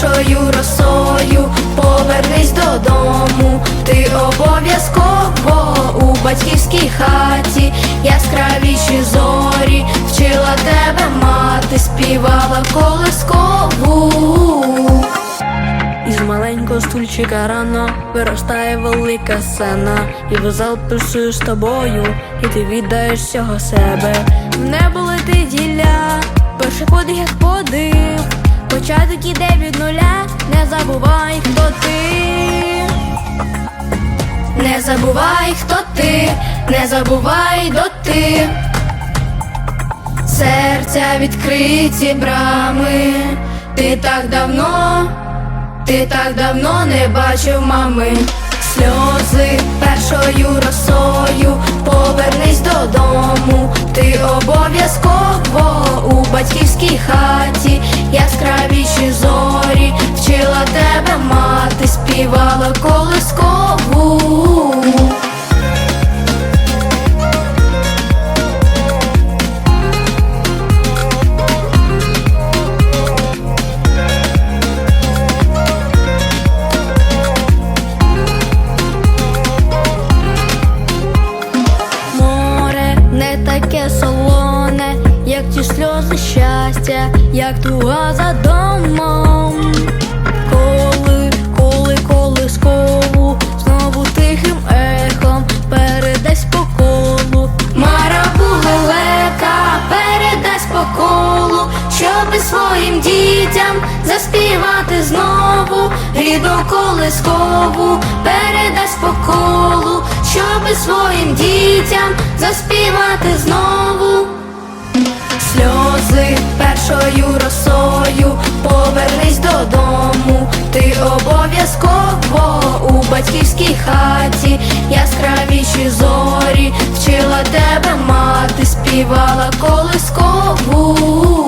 першою росою. Повернись додому, ти обов'язково у батьківській хаті, яскравіші зорі, вчила тебе мати, співала колискову. Із маленького стульчика рано виростає велика сцена, і вокзал пишеш з тобою, і ти віддаєш всього себе. В небо летить гілля, перший подих як подив. Початок іде від нуля, не забувай, хто ти. Не забувай, хто ти, не забувай до ти. Серця відкриті брами, ти так давно, ти так давно не бачив мами. Сльози першою яскравіші зорі, вчила тебе мати, співала колискову. Таке солоне, як ті сльози щастя, як туга за щоби своїм дітям заспівати знову, рідну колискову передасть по колу, щоби своїм дітям заспівати знову. Сльози першою росою, повернись додому, ти обов'язково у батьківській хаті, яскравіші зорі, вчила тебе мати, співала колискову.